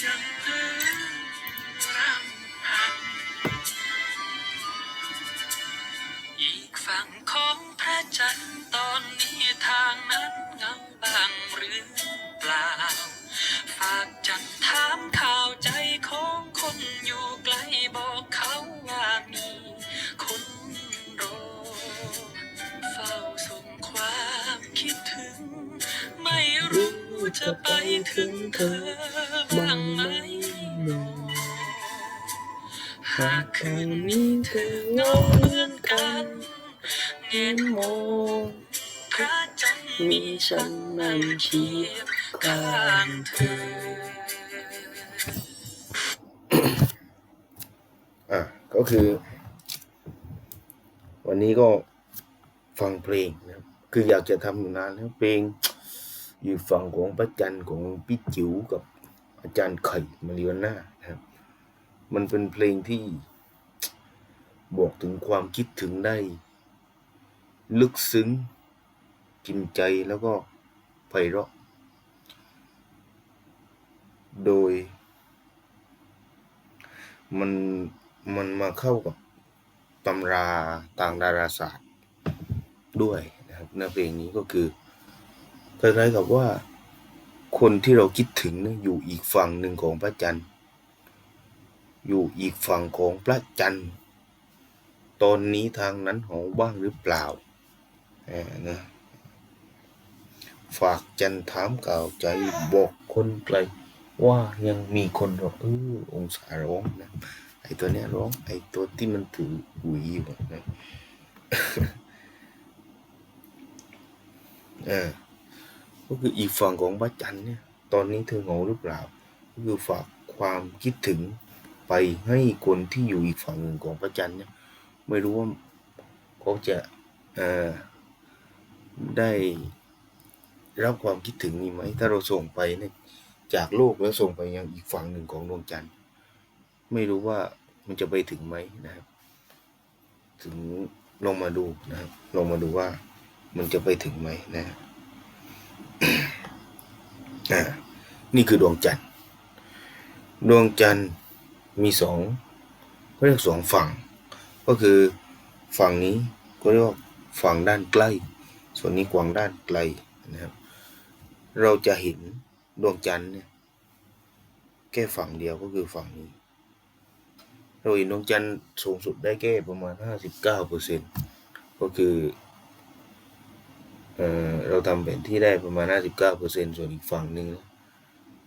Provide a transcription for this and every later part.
จ เธอเงาเหมือนกันเงนมองพระจันทร์มีฉันนั่งเคียงข้างเธออะก็คือ วันนี้ก็ฟังเพลงนะครับคืออยากจะทำอยู่นานแล้วเพลง อยู่ฝั่งของพระจันทร์ของพี่จิ๋วกับอาจารย์ไข่มาริโอน่านะครับ มันเป็นเพลงที่ บอกถึงความคิดถึงได้ ลึกซึ้ง กินใจแล้วก็ไพเราะ โดย มันมันมาเข้ากับตำราทางดาราศาสตร์ด้วยนะครับในเพลงนี้ก็คือคล้ายๆกับว่าคนที่เราคิดถึงนี่ยอยู่อีกฝั่งหนึ่งของพระจันทร์ อยู่อีกฝั่งของพระจันทร์ ตอนนี้ทางนั้นหอบ้างหรือเปล่านะฝากจันทร์ถามกล่าวใจบอกคนไกลว่ายังมีคนรอเออองศาร้องนะไอตัวเนี้ยร้องไอตัวที่มันถือหวีอยู่นะเออก็คืออีกฝั่งของพระจันทร์เนี่ย ตอนนี้เธอเหงาหรือเปล่า ก็คือฝากความคิดถึงไปให้คนที่อยู่อีกฝั่งหนึ่งของพระจันทร์เนี่ย ไม่รู้ว่าเขาจะได้รับความคิดถึงนี้ไหม ถ้าเราส่งไปเนี่ยจากโลกแล้วส่งไปยังอีกฝั่งหนึ่งของดวงจันทร์ ไม่รู้ว่ามันจะไปถึงไหมนะครับ ถึงลองมาดูนะครับลองมาดูว่ามันจะไปถึงไหมนะฮะอ่านี่คือดวงจันทร์ ดวงจันทร์มีสองเรียกสองฝั่ง ก็คือฝั่งนี้ก็เรียกว่าฝั่งด้านใกล้ ส่วนนี้กวางด้านไกลนะครับ เราจะเห็นดวงจันทร์เนี่ยแค่ฝั่งเดียวก็คือฝั่งนี้ เราเห็นดวงจันทร์สูงสุดได้แค่ประมาณห้าสิบเก้าเปอร์เซ็นก็คือเออเราทำแผนที่ได้ประมาณห้าสิบเก้าเปอร์เซ็นส่วนอีกฝั่งหนึ่ง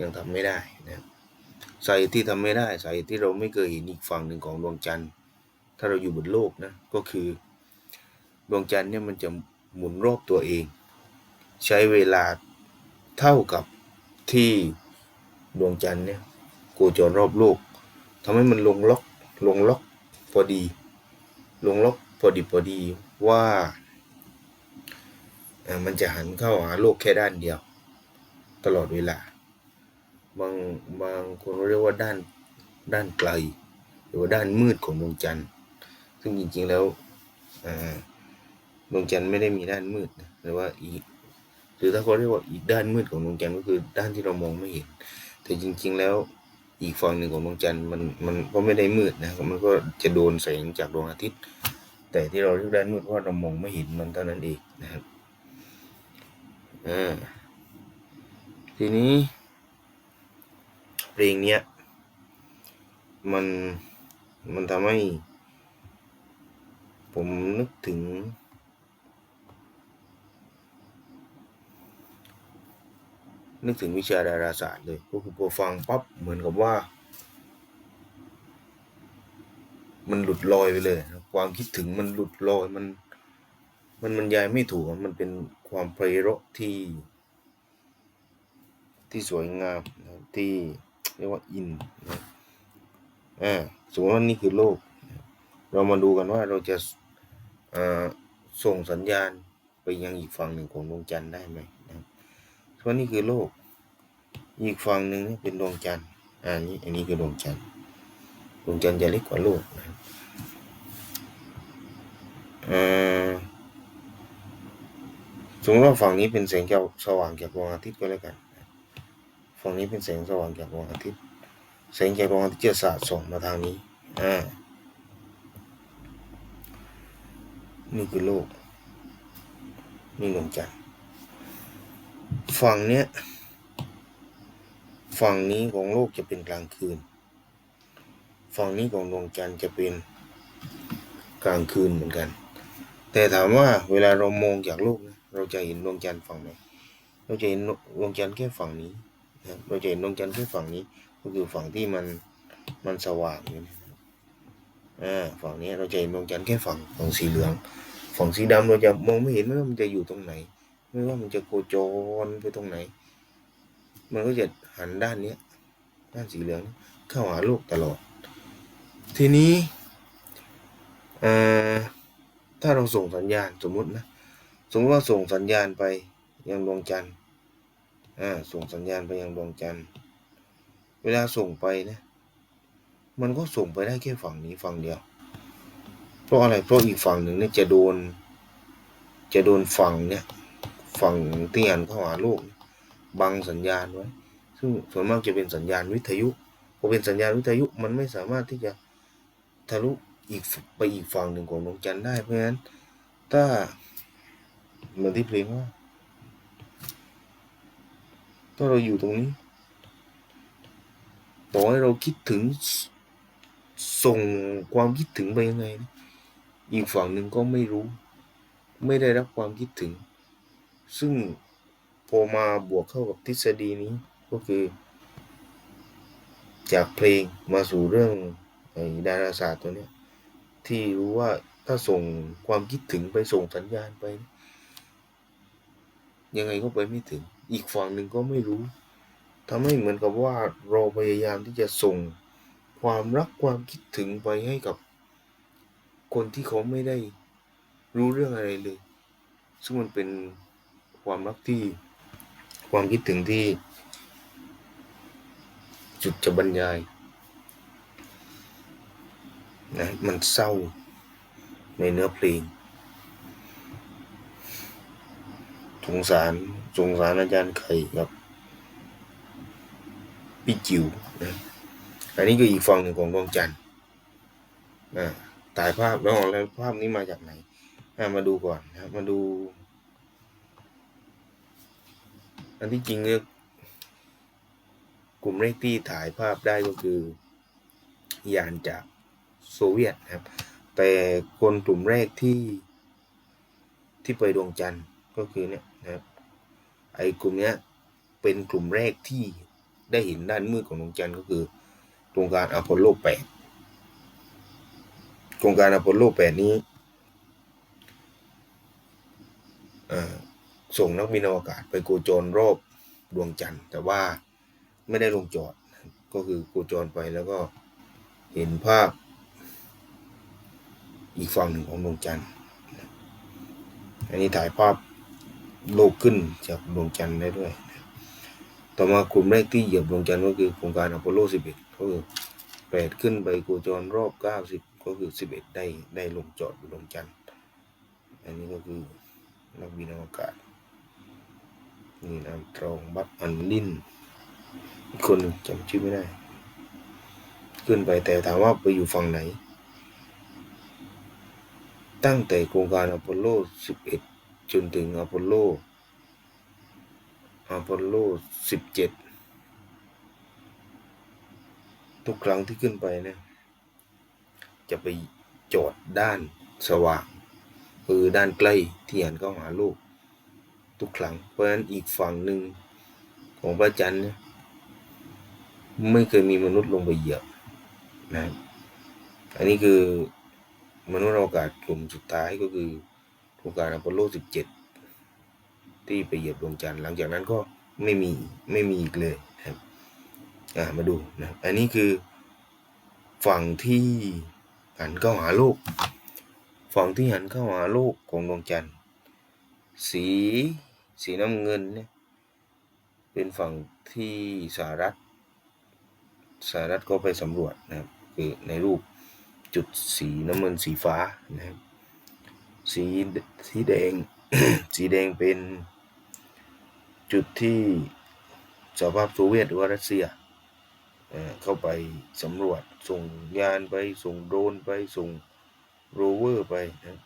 ยังทำไม่ได้นะครับสาเหตุที่ทำไม่ได้สาเหตุที่เราไม่เคยเห็นอีกฝั่งหนึ่งของดวงจันทร์ ถ้าเราอยู่บนโลกนะก็คือดวงจันทร์เนี่ยมันจะหมุนรอบตัวเอง ใช้เวลาเท่ากับที่ดวงจันทร์เนี่ยโคจรรอบโลกทำให้มันลงล็อกลงล็อกพอดี ลงล็อกพอดีพอดีว่ามันจะหันเข้าหาโลกแค่ด้านเดียว ตลอดเวลา บางบางคนเรียกว่าด้านด้านไกล หรือว่าด้านมืดของดวงจันทร์ ซึ่งจริงๆแล้วดวงจันทร์ไม่ได้มีด้านมืดนะหรือว่าอีกหรือถ้าเขาเรียกว่าอีกด้านมืดของดวงจันทร์ก็คือด้านที่เรามองไม่เห็น แต่จริง ๆ แล้วอีกฝั่งหนึ่งของดวงจันทร์มันมันก็ไม่ได้มืดนะมันก็จะโดนแสงจากดวงอาทิตย์ แต่ที่เราเรียกด้านมืดเพราะเรามองไม่เห็นมันเท่านั้นเองนะครับอ่าทีนี้เพลงเนี้ยมันมันทำให้ ผมนึกถึง นึกถึงวิชาดาราศาสตร์เลยก็คือพอฟังปั๊บเหมือนกับว่า มันหลุดลอยไปเลย ความคิดถึงมันหลุดลอยมัน มันบรรยายไม่ถูกมันเป็นความไพเรที่ ที่สวยงามที่เรียกว่าอินนะอ่าสมมติว่านี่คือโลก เรามาดูกันว่าเราจะ ส่งสัญญาณไปยังอีกฝั่งหนึ่งของดวงจันทร์ได้ไหมนะครับเพราะนี่คือโลก อีกฝั่งหนึ่งเป็นดวงจันทร์อ่านี่อันนี้คือดวงจันทร์ดวงจันทร์จะเล็กกว่าโลกนะครับเอ่อสมมติว่าฝั่งนี้เป็นแสงสว่างจากดวงอาทิตย์ก็แล้วกันฝฝั่งนี้เป็นแสงสว่างจากดวงอาทิตย์แสงจากดวงอาทิตย์จะสาดส่องมาทางนี้อ่า นี่คือโลก นี่ดวงจันทร์ฝั่งเนี้ย ฝั่งนี้ของโลกจะเป็นกลางคืน ฝั่งนี้ของดวงจันทร์จะเป็นกลางคืนเหมือนกัน แต่ถามว่าเวลาเรามองจากโลกนะเราจะเห็นดวงจันทร์ฝั่งไหน เราจะเห็นดวงจันทร์แค่ฝั่งนี้ เราจะเห็นดวงจันทร์แค่ฝั่งนี้ ก็คือฝั่งที่มันมันสว่างอยู่นะ ฝั่งนี้เราจะเห็นดวงจันทร์แค่ฝั่งฝั่งสีเหลือง ฝั่งสีดำเราจะมองไม่เห็นว่ามันจะอยู่ตรงไหน ไม่ว่ามันจะโคจรไปตรงไหน มันก็จะหันด้านเนี้ยด้านสีเหลืองเข้าหาโลกตลอด ทีนี้ถ้าเราส่งสัญญาณสมมุตินะสมมติว่าส่งสัญญาณไปยังดวงจันทร์ส่งสัญญาณไปยังดวงจันทร์ เวลาส่งไปนะ มันก็ส่งไปได้แค่ฝั่งนี้ฝั่งเดียว เพราะอะไรเพราะอีกฝั่งหนึ่งเนี่ยจะโดน จะโดนฝั่งเนี่ยฝั่งที่หันเข้าหาโลกบังสัญญาณไว้ ซึ่งส่วนมากจะเป็นสัญญาณวิทยุพอเป็นสัญญาณวิทยุมันไม่สามารถที่จะทะลุอีกไปอีกฝั่งหนึ่งของดวงจันทร์ได้เพราะฉะนั้น ถ้าเหมือนที่เพลงว่าถ้าเราอยู่ตรงนี้ต่อให้เราคิดถึง ส่งความคิดถึงไปยังไง อีกฝั่งหนึ่งก็ไม่รู้ ไม่ได้รับความคิดถึง ซึ่งพอมาบวกเข้ากับทฤษฎีนี้ก็คือ จากเพลงมาสู่เรื่องอดาราศาสตร์ตัวนี้ที่รู้ว่าถ้าส่งความคิดถึงไปส่งสัญญาณไป ยังไงก็ไปไม่ถึง อีกฝั่งหนึ่งก็ไม่รู้ทำให้เหมือนกับว่าเราพยายามที่จะส่ง ความรักความคิดถึงไปให้กับคนที่เขาไม่ได้รู้เรื่องอะไรเลย ซึ่งมันเป็นความรักที่ความคิดถึงที่ จุดจะบรรยายนะมันเศร้าในเนื้อเพลง สงสาร สงสารอาจารย์ไข่ครับ พี่จิ๋วนะ อันนี้คืออีกฝั่งหนึ่งของดวงจันทร์ถ่ายภาพแล้วแล้วภาพนี้มาจากไหนมาดูก่อนนะมาดู อันที่จริงเนี่ยกลุ่มแรกที่ถ่ายภาพได้ก็คือยานจากโซเวียตนะครับ แต่คนกลุ่มแรกที่ที่ไปดวงจันทร์ก็คือเนี่ยนะครับไอ้กลุ่มเนี้ยเป็นกลุ่มแรกที่ได้เห็นด้านมืดของดวงจันทร์ก็คือ โครงการอพอลโล8โครงการอพอลโล8นี้ส่งนักบินอวกาศไปโคจรรอบดวงจันทร์ แต่ว่าไม่ได้ลงจอดก็คือโคจรไปแล้วก็เห็นภาพอีกฝั่งหนึ่งของดวงจันทร์ อันนี้ถ่ายภาพโลกขึ้นจากดวงจันทร์ได้ด้วย ต่อมากลุ่มแรกที่เหยียบดวงจันทร์ก็คือโครงการอพอลโล 11 ก็คือ8ขึ้นไปโคจรรอบ90ก็คือ11ได้ได้ลงจอดบนดวงจันทร์อันนี้ก็คือนักบินอวกาศนี่นามตรองบัตอันลินอีกคนหนึ่งจำชื่อไม่ได้ ขึ้นไปแต่ถามว่าไปอยู่ฝั่งไหน ตั้งแต่โครงการอพอลโล 11 จนถึงอพอลโลอพอลโล 17 ทุกครั้งที่ขึ้นไปเนี่ยจะไปจอดด้านสว่างคือด้านใกล้ที่หันเข้าหาโลก ทุกครั้ง เพราะฉะนั้นอีกฝั่งหนึ่งของพระจันทร์เนี่ยไม่เคยมีมนุษย์ลงไปเหยียบนะครับอันนี้คือมนุษย์อวกาศกลุ่มสุดท้ายก็คือโครงการอพอลโล 17 ที่ไปเหยียบดวงจันทร์หลังจากนั้นก็ไม่มีไม่มีอีกเลย อ่ามาดูนะอันนี้คือฝั่งที่หันเข้าหาโลก ฝั่งที่หันเข้าหาโลกของดวงจันทร์สีสีน้ำเงินเนี่ยเป็นฝั่งที่สหรัฐสหรัฐก็ไปสำรวจนะครับคือในรูปจุดสีน้ำเงินสีฟ้านะครับสีสีแดงสีแดงเป็นจุดที่สหภาพโซเวียตหรือว่ารัสเซีย เข้าไปสำรวจส่งยานไปส่งโดรนไปส่งโรเวอร์ไปนะ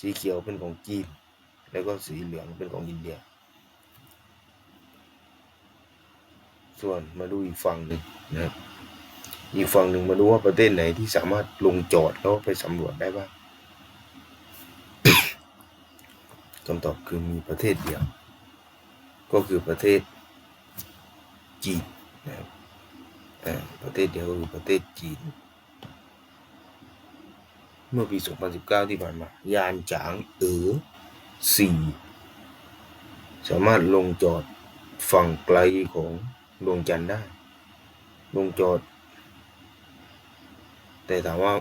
สีเขียวเป็นของจีน แล้วก็สีเหลืองเป็นของอินเดีย ส่วนมาดูอีกฝั่งหนึ่งนะอีกฝั่งหนึ่งมาดูว่าประเทศไหนที่สามารถลงจอดแล้วไปสำรวจได้บ้างคำตอบคือมีประเทศเดียว ก็คือประเทศจีนนะครับ ประเทศเดียวคือประเทศจีน เมื่อปี 2019 ที่ผ่านมา ยานจางเอ๋อสี่สามารถลงจอดฝั่งไกลของดวงจันทร์ได้ ลงจอด แต่ถามว่า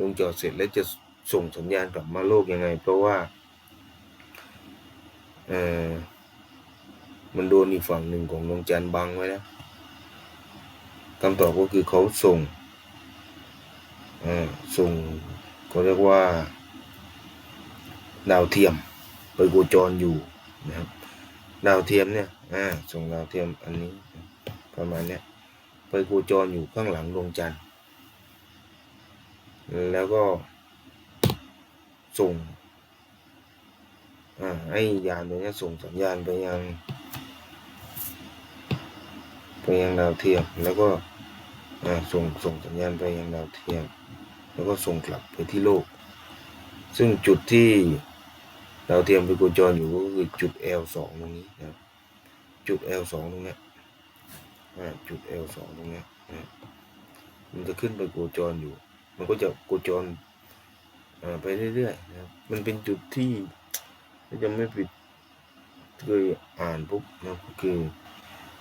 ลงจอดเสร็จแล้วจะส่งสัญญาณกลับมาโลกยังไง เพราะว่าเออมันโดนอีกฝั่งหนึ่งของดวงจันทร์บังไว้แล้ว คำตอบก็คือเขาส่งส่งเขาเรียกว่า ดาวเทียมไปโคจรอยู่นะครับ ดาวเทียมเนี่ยอ่าส่งดาวเทียมอันนี้ประมาณเนี้ยไปโคจรอยู่ข้างหลังดวงจันทร์แล้วก็ส่งอ่าให้ยานตัวเนี้ยส่งสัญญาณไปยัง ไปยังดาวเทียมแล้วก็ อ่าส่งส่งสัญญาณไปยังดาวเทียม แล้วก็ส่งกลับไปที่โลก ซึ่งจุดที่ดาวเทียมไปโคจรอยู่ก็คือจุด L2 ตรงนี้นะจุด L2 ตรงนี้อ่าจุด L2 ตรงนี้นะมันจะขึ้นไปโคจรอยู่ มันก็จะโคจรอ่าไปเรื่อยๆนะครับมันเป็นจุดที่จะไม่ผิดเคยอ่านปุ๊บนะก็คือ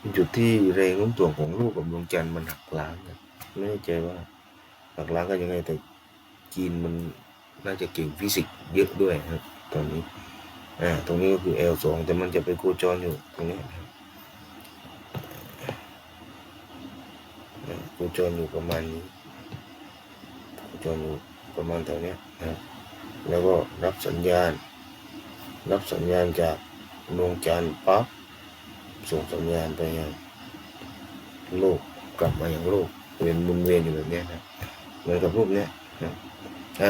เป็นจุดที่แรงโน้มถ่วงของโลกกับดวงจันทร์มันหักล้างกันไม่แน่ใจว่าหักล้างกันยังไงแต่จีนมันน่าจะเก่งฟิสิกส์เยอะด้วยครับตอนนี้อ่าตรงนี้ก็คือ L2 แต่มันจะไปโคจรอยู่ตรงนี้นะครับอ่าโคจรอยู่ประมาณนี้โคจรอยู่ประมาณแถวเนี้ยนะแล้วก็รับสัญญาณ รับสัญญาณจากดวงจันทร์ปั๊บ ส่งสัญญาณไปยังโลกกลับมาอยังโลกเวียนมุนเวียนอยู่แบบนี้นะเหมือนกับรูปเนี้ยนะ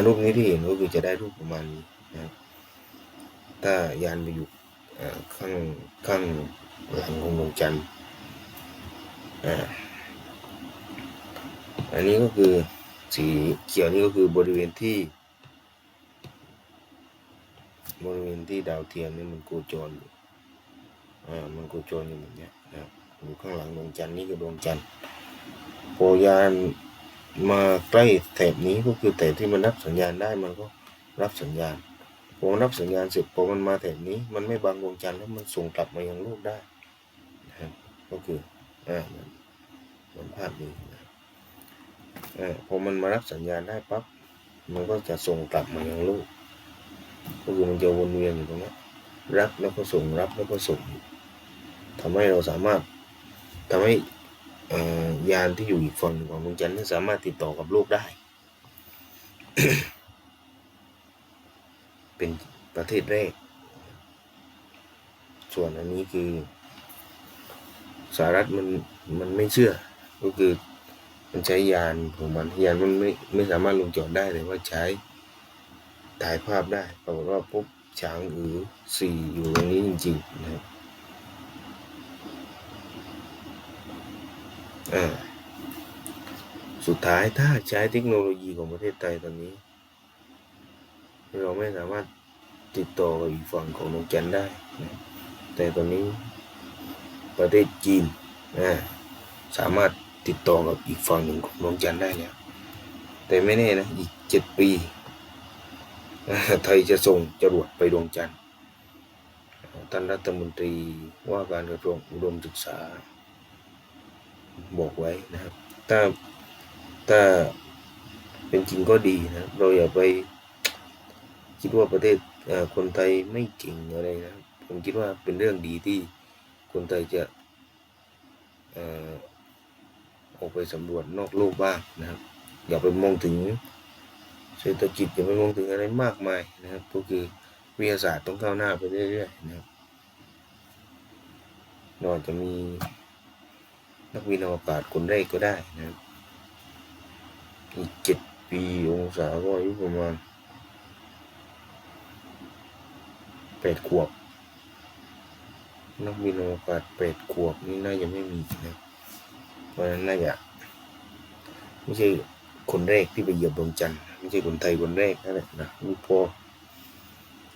รูปนี้ที่เห็นก็คือจะได้รูปประมาณนี้นะถ้ายานไปอยู่ข้างข้างหลังของดวงจันทร์อันนี้ก็คือสีเขียวนี่ก็คือบริเวณที่ บริเวณที่ดาวเทียมนี่มันโคจรอยู่ อ่ามันโคจรอยู่แบบเนี้ยนะครับอยู่ข้างหลังดวงจันทร์นี่คือดวงจันทร์พอยานมาใกล้แถบนี้ก็คือแถบที่มันรับสัญญาณได้มันก็รับสัญญาณพอมันรับสัญญาณเสร็จพอมันมาแถบนี้ มันไม่บังดวงจันทร์แล้วมันส่งกลับมายังโลกได้นะครับก็คืออ่ามันมันภาพนี้นะอ่าพอมันมารับสัญญาณได้ปั๊บมันก็จะส่งกลับมายังโลกก็คือมันจะวนเวียนอยู่ตรงเนี้ยรับแล้วก็ส่งรับแล้วก็ส่ง ทำให้เราสามารถทำให้ยานที่อยู่อีกฝั่งของดวงจันทร์สามารถติดต่อกับโลกได้ เป็นประเทศแรก ส่วนอันนี้คือสหรัฐมันมันไม่เชื่อ ก็คือมันใช้ยานของมันยานมันไม่ไม่สามารถลงจอดได้แต่ว่าใช้ถ่ายภาพได้ปรากฏว่าพบช้างอือสี่อยู่ตรงนี้จริงๆนะครับอ่า สุดท้ายถ้าใช้เทคโนโลยีของประเทศไทยตอนนี้ เราไม่สามารถติดต่อกับอีกฝั่งของดวงจันทร์ได้นะแต่ตอนนี้ประเทศจีนนะสามารถติดต่อกับอีกฝั่งหนึ่งของดวงจันทร์ได้แล้วแต่ไม่แน่นะอีกเจ็ดปีไทยจะส่งจรวดไปดวงจันทร์ท่านรัฐมนตรีว่าการกระทรวงอุดมศึกษา บอกไว้นะครับ ถ้าถ้าเป็นจริงก็ดีนะรเราอย่าไปคิดว่าประเทศอ่อคนไทยไม่เก่งอะไรนะผมคิดว่าเป็นเรื่องดีที่คนไทยจะออกไปสำรวจนอกโลกบ้างนะครับ อย่าไปมองถึงเศรษฐกิจอย่าไปมองถึงอะไรมากมายนะครับก็คือวิทยาศาสตร์ต้องก้าวหน้าไปเรื่อยๆนะครับเราอาจจะมี นักบินอวกาศคนแรกก็ได้นะครับอีกเจ็ดปีองศาก็อายุประมาณแปดขวบนักบินอวกาศแปดขวบนี่น่าจะไม่มีนะเพราะฉะนั้นน่าจะไม่ใช่คนแรกที่ไปเหยียบดวงจันทร์ไม่ใช่คนไทยคนแรกนั่นแหละนะนี่พอ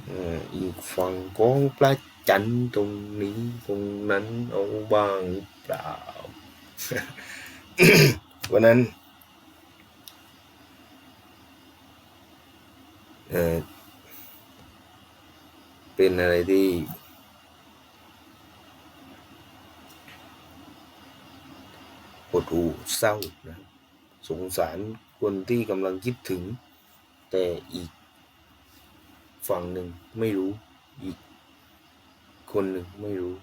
อ่ออีกฝั่งของพระจันทร์ตรงนี้ตรงนั้นเอาบ้างหรือเปล่า วันนั้นเออเป็นอะไรที่หดหู่เศร้านะสงสารคนที่กำลังคิดถึง แต่อีกฝั่งหนึ่งไม่รู้ อีกคนหนึ่งไม่รู้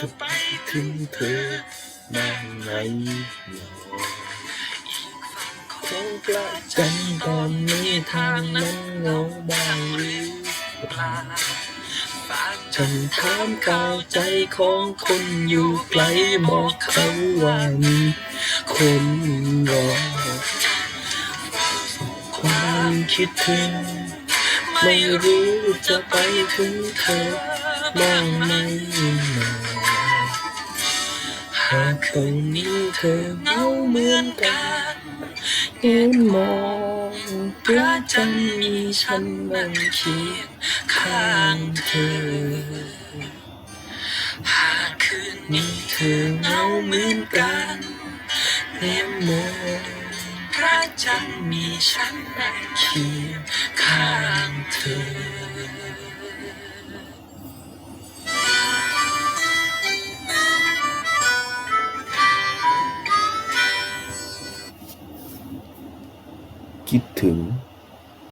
จะไปถึงเธอบ้าไหมหนออีกฝั่งของงพระจันทร์ตอนนี้ทางนั้นเงาบางหรือปลาฝาฉันถามข่าวใจของคนอยู่ไกลบอกเขาว่ามีคนรอความคิดถึง ไม่รู้จะไปถึงเธอบ้างไหม หากตรงนี้เธอเหงาเหมือนกันเห็นมองพระจันทร์มีฉันนั่งเคียงข้างเธอ หากคืนนี้เธอเหงาเหมือนกันเห็นมองพระจันทร์มีฉันนั่งเคียงข้างเธอ คิดถึง